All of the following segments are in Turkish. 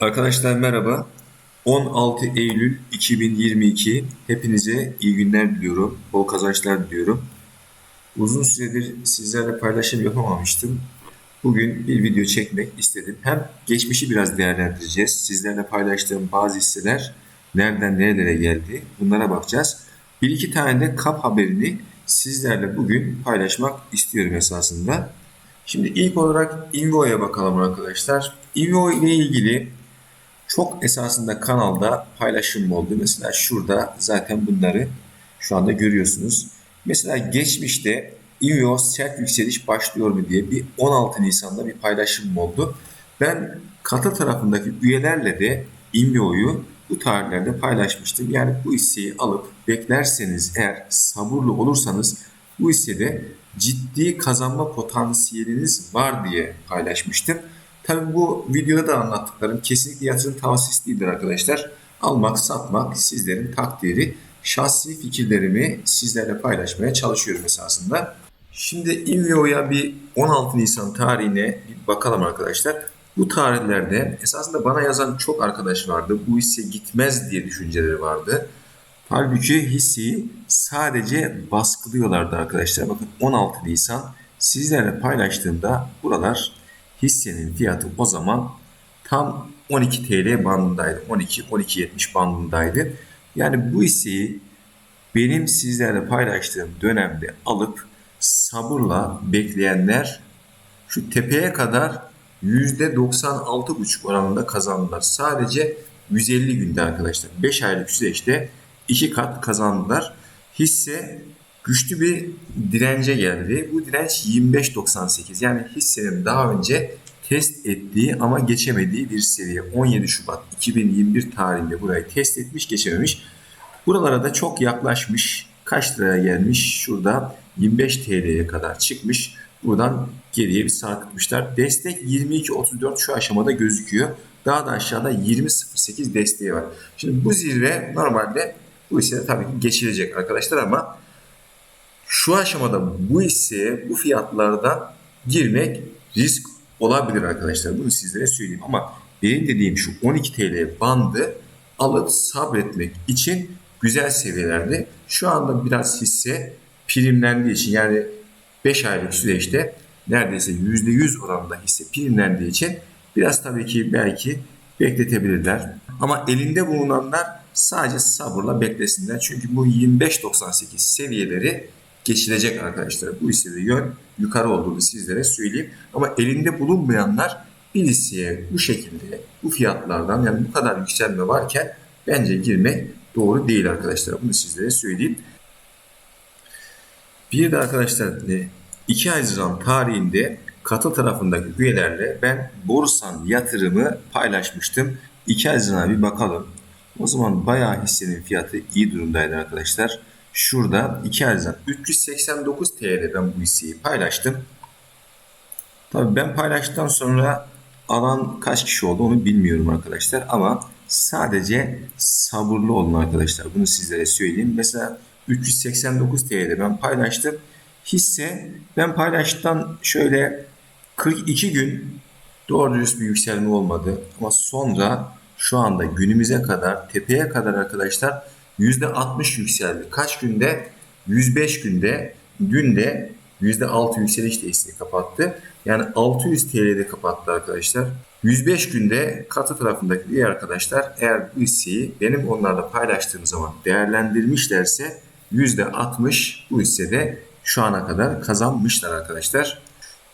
Arkadaşlar merhaba. 16 Eylül 2022. Hepinize iyi günler diliyorum. Bol kazançlar diliyorum. Uzun süredir sizlerle paylaşım yapamamıştım. Bugün bir video çekmek istedim. Hem geçmişi biraz değerlendireceğiz. Sizlerle paylaştığım bazı hisseler nereden nerelere geldi bunlara bakacağız. Bir iki tane de kap haberini sizlerle bugün paylaşmak istiyorum esasında. Şimdi ilk olarak Invo'ya bakalım arkadaşlar. Invo ile ilgili çok esasında kanalda paylaşım oldu. Mesela şurada zaten bunları şu anda görüyorsunuz. Mesela geçmişte Invo sert yükseliş başlıyor mu diye bir 16 Nisan'da bir paylaşım oldu. Ben katı tarafındaki üyelerle de Invo'yu bu tarihlerde paylaşmıştım. Yani bu hisseyi alıp beklerseniz eğer sabırlı olursanız bu hissede ciddi kazanma potansiyeliniz var diye paylaşmıştım. Tabi bu videoda da anlattıklarım kesinlikle yatırım tavsiyesi değildir arkadaşlar. Almak, satmak sizlerin takdiri. Şahsi fikirlerimi sizlerle paylaşmaya çalışıyorum esasında. Şimdi Invio'ya bir 16 Nisan tarihine bir bakalım arkadaşlar. Bu tarihlerde esasında bana yazan çok arkadaş vardı. Bu hisse gitmez diye düşünceleri vardı. Halbuki hisseyi sadece baskılıyorlardı arkadaşlar. Bakın 16 Nisan sizlerle paylaştığımda buralar hissenin fiyatı o zaman tam 12 TL bandındaydı. 12-12.70 bandındaydı. Yani bu hisseyi benim sizlerle paylaştığım dönemde alıp sabırla bekleyenler şu tepeye kadar %96,5 oranında kazandılar. Sadece 150 günde arkadaşlar. 5 aylık süreçte 2 kat kazandılar. Hisse güçlü bir dirence geldi. Bu direnç 25.98 yani hissenin daha önce test ettiği ama geçemediği bir seviye. 17 Şubat 2021 tarihinde burayı test etmiş geçememiş. Buralara da çok yaklaşmış. Kaç liraya gelmiş? Şurada 25 TL'ye kadar çıkmış. Buradan geriye bir sarkıtmışlar. Destek 22.34 şu aşamada gözüküyor. Daha da aşağıda 20.08 desteği var. Şimdi bu zirve normalde bu hisse tabii ki geçilecek arkadaşlar ama şu aşamada bu hisseye bu fiyatlarda girmek risk olabilir arkadaşlar. Bunu sizlere söyleyeyim ama benim dediğim şu 12 TL bandı alıp sabretmek için güzel seviyelerde. Şu anda biraz hisse primlendiği için yani 5 aylık süreçte neredeyse %100 oranında hisse primlendiği için biraz tabii ki belki bekletebilirler. Ama elinde bulunanlar sadece sabırla beklesinler. Çünkü bu 25.98 seviyeleri geçilecek arkadaşlar. Bu hissede yön yukarı olduğunu sizlere söyleyeyim. Ama elinde bulunmayanlar bir hisseye bu şekilde bu fiyatlardan yani bu kadar yükselme varken bence girmek doğru değil arkadaşlar. Bunu sizlere söyleyeyim. Bir de arkadaşlar 2 Haziran tarihinde katıl tarafındaki üyelerle ben borsan yatırımı paylaşmıştım. 2 Haziran'a bir bakalım. O zaman bayağı hissenin fiyatı iyi durumdaydı arkadaşlar. Şurada 2 Haziran 389 TL ben bu hisseyi paylaştım. Tabii ben paylaştıktan sonra alan kaç kişi oldu onu bilmiyorum arkadaşlar ama sadece sabırlı olun arkadaşlar. Bunu sizlere söyleyeyim. Mesela 389 TL'de ben paylaştım. Hisse ben paylaştıktan şöyle 42 gün doğru dürüst bir yükselme olmadı. Ama sonra şu anda günümüze kadar tepeye kadar arkadaşlar %60 yükseldi. Kaç günde? 105 günde, günde %6 yükseliş desteği kapattı. Yani 600 TL'de kapattı arkadaşlar. 105 günde katı tarafındaki üye arkadaşlar eğer bu hisseyi benim onlarla paylaştığım zaman değerlendirmişlerse %60 bu hissede şu ana kadar kazanmışlar arkadaşlar.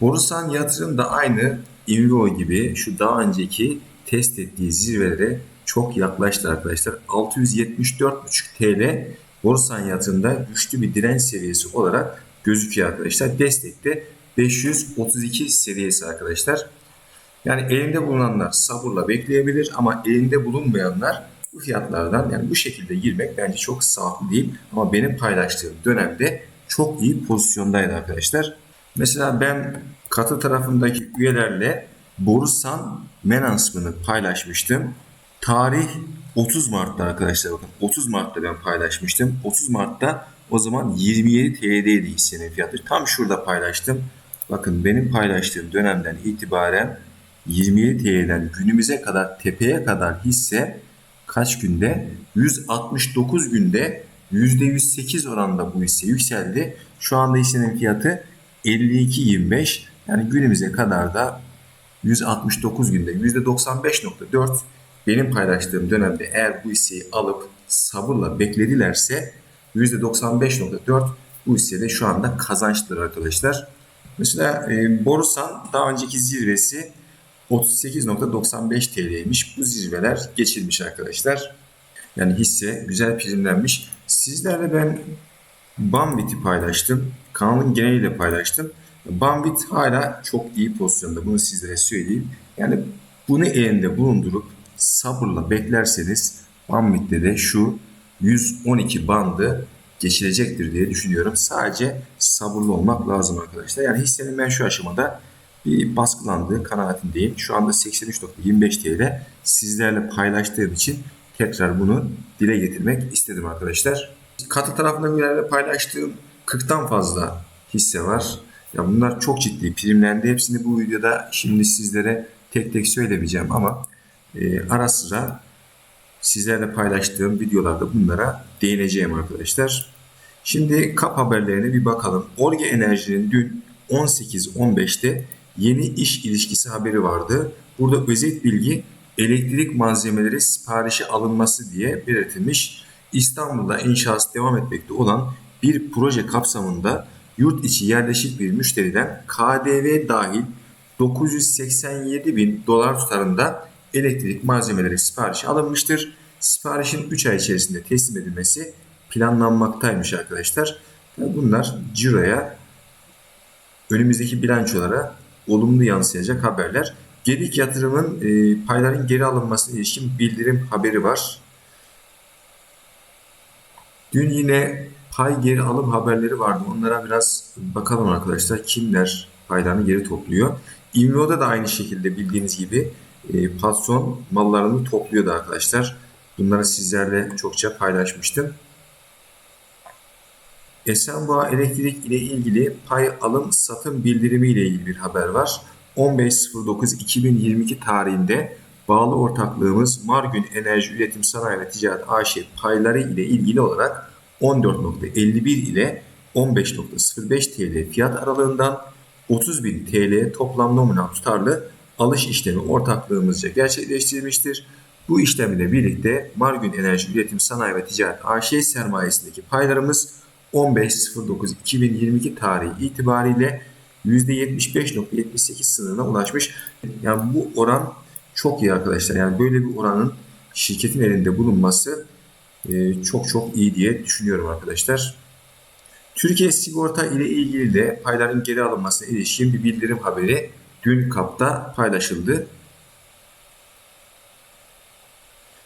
Borusan yatırım da aynı Invivo gibi şu daha önceki test ettiği zirvelere çok yaklaştı arkadaşlar. 674,5 TL Borsan yatırımda güçlü bir direnç seviyesi olarak gözüküyor arkadaşlar. Destekte 532 seviyesi arkadaşlar. Yani elinde bulunanlar sabırla bekleyebilir ama elinde bulunmayanlar bu fiyatlardan yani bu şekilde girmek bence çok sağlıklı değil. Ama benim paylaştığım dönemde çok iyi pozisyondaydı arkadaşlar. Mesela ben katı tarafındaki üyelerle Borusan Menansman'ı paylaşmıştım. Tarih 30 Mart'ta arkadaşlar bakın 30 Mart'ta ben paylaşmıştım. 30 Mart'ta o zaman 27 TL'ydi hissenin fiyatı. Tam şurada paylaştım. Bakın benim paylaştığım dönemden itibaren 27 TL'den günümüze kadar tepeye kadar hisse kaç günde? 169 günde %108 oranında bu hisse yükseldi. Şu anda hissenin fiyatı 52.25 yani günümüze kadar da 169 günde %95.4 benim paylaştığım dönemde eğer bu hisseyi alıp sabırla bekledilerse %95.4 bu hissede şu anda kazançlıdır arkadaşlar. Mesela e, Borusan daha önceki zirvesi 38.95 TL'ymiş. Bu zirveler geçilmiş arkadaşlar. Yani hisse güzel primlenmiş. Sizlerle ben Bambit'i paylaştım. Kanalın geneliyle paylaştım. Bambit hala çok iyi pozisyonda. Bunu sizlere söyleyeyim. Yani bunu elinde bulundurup sabırla beklerseniz Bambit'te de şu 112 bandı geçilecektir diye düşünüyorum. Sadece sabırlı olmak lazım arkadaşlar. Yani hissenin ben şu aşamada bir baskılandığı kanaatindeyim. Şu anda 83.25 TL sizlerle paylaştığım için tekrar bunu dile getirmek istedim arkadaşlar. Katı tarafında birlerle paylaştığım 40'tan fazla hisse var. Ya bunlar çok ciddi primlendi. Hepsini bu videoda şimdi sizlere tek tek söylemeyeceğim ama e, ara sıra sizlerle paylaştığım videolarda bunlara değineceğim arkadaşlar. Şimdi kap haberlerine bir bakalım. Orge Enerji'nin dün 18-15'te yeni iş ilişkisi haberi vardı. Burada özet bilgi elektrik malzemeleri siparişi alınması diye belirtilmiş. İstanbul'da inşası devam etmekte olan bir proje kapsamında yurt içi yerleşik bir müşteriden KDV dahil 987 bin dolar tutarında elektrik malzemeleri siparişi alınmıştır. Siparişin 3 ay içerisinde teslim edilmesi planlanmaktaymış arkadaşlar. Bunlar ciroya önümüzdeki bilançolara olumlu yansıyacak haberler. Gedik yatırımın e, payların geri alınmasına ilişkin bildirim haberi var. Dün yine pay geri alım haberleri vardı. Onlara biraz bakalım arkadaşlar. Kimler paylarını geri topluyor. İmro'da da aynı şekilde bildiğiniz gibi e, patron mallarını topluyordu arkadaşlar. Bunları sizlerle çokça paylaşmıştım. Esenboğa Elektrik ile ilgili pay alım satım bildirimi ile ilgili bir haber var. 15.09.2022 tarihinde bağlı ortaklığımız Margün Enerji Üretim Sanayi ve Ticaret AŞ payları ile ilgili olarak 14.51 ile 15.05 TL fiyat aralığından 30.000 TL toplam nominal tutarlı alış işlemi ortaklığımızca gerçekleştirilmiştir. Bu işlemle birlikte Margün Enerji Üretim Sanayi ve Ticaret AŞ sermayesindeki paylarımız 15.09.2022 tarihi itibariyle %75.78 sınırına ulaşmış. Yani bu oran çok iyi arkadaşlar. Yani böyle bir oranın şirketin elinde bulunması e, çok çok iyi diye düşünüyorum arkadaşlar. Türkiye Sigorta ile ilgili de payların geri alınmasına ilişkin bir bildirim haberi dün kapta paylaşıldı.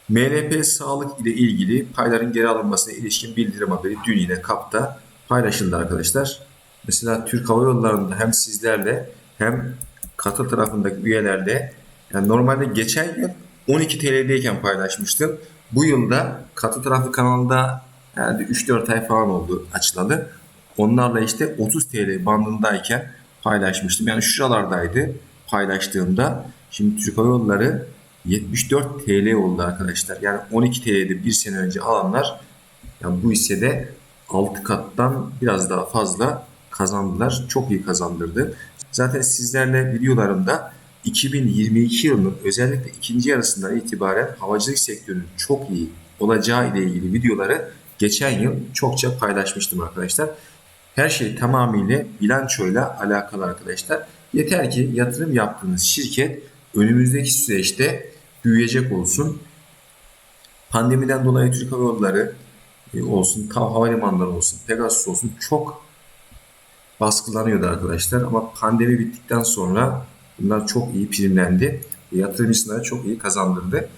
MNP Sağlık ile ilgili payların geri alınmasına ilişkin bildirim haberi dün yine kapta paylaşıldı arkadaşlar. Mesela Türk Hava Yolları'nda hem sizlerle hem katıl tarafındaki üyelerle yani normalde geçen yıl 12 TL'deyken paylaşmıştım. Bu yılda katı tarafı kanalda yani 3-4 ay falan oldu açılalı. Onlarla işte 30 TL bandındayken paylaşmıştım. Yani şuralardaydı paylaştığımda. Şimdi Türk Hava Yolları 74 TL oldu arkadaşlar. Yani 12 TL'de bir sene önce alanlar yani bu hissede 6 kattan biraz daha fazla kazandılar. Çok iyi kazandırdı. Zaten sizlerle videolarımda 2022 yılının özellikle ikinci yarısından itibaren havacılık sektörünün çok iyi olacağı ile ilgili videoları geçen yıl çokça paylaşmıştım arkadaşlar. Her şey tamamıyla bilançoyla alakalı arkadaşlar. Yeter ki yatırım yaptığınız şirket önümüzdeki süreçte büyüyecek olsun. Pandemiden dolayı Türk Hava Yolları e, olsun, TAV Havalimanları olsun, Pegasus olsun çok baskılanıyordu arkadaşlar. Ama pandemi bittikten sonra bunlar çok iyi primlendi. Yatırımcısına çok iyi kazandırdı.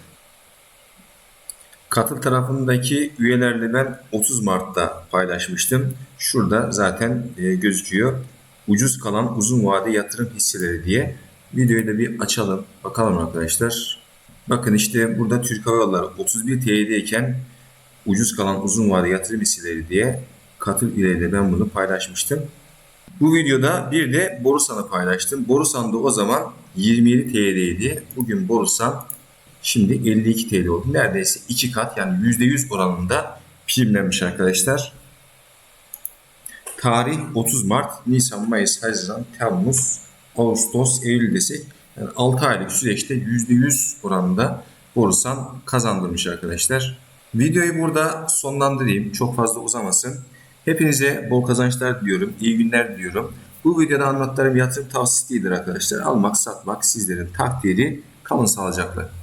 Katıl tarafındaki üyelerle ben 30 Mart'ta paylaşmıştım. Şurada zaten e, gözüküyor. Ucuz kalan uzun vade yatırım hisseleri diye. Videoyu da bir açalım. Bakalım arkadaşlar. Bakın işte burada Türk Hava Yolları 31 TL'deyken ucuz kalan uzun vade yatırım hisseleri diye katıl ile de ben bunu paylaşmıştım. Bu videoda bir de Borusan'ı paylaştım. Borusan da o zaman 27 TL'ydi. Bugün Borusan şimdi 52 TL oldu. Neredeyse iki kat yani %100 oranında primlenmiş arkadaşlar. Tarih 30 Mart, Nisan, Mayıs, Haziran, Temmuz, Ağustos, Eylül desek yani 6 aylık süreçte %100 oranında Borusan kazandırmış arkadaşlar. Videoyu burada sonlandırayım. Çok fazla uzamasın. Hepinize bol kazançlar diliyorum. İyi günler diliyorum. Bu videoda anlattıklarım yatırım tavsiyesi değildir arkadaşlar. Almak, satmak sizlerin takdiri. Kalın sağlıcakla.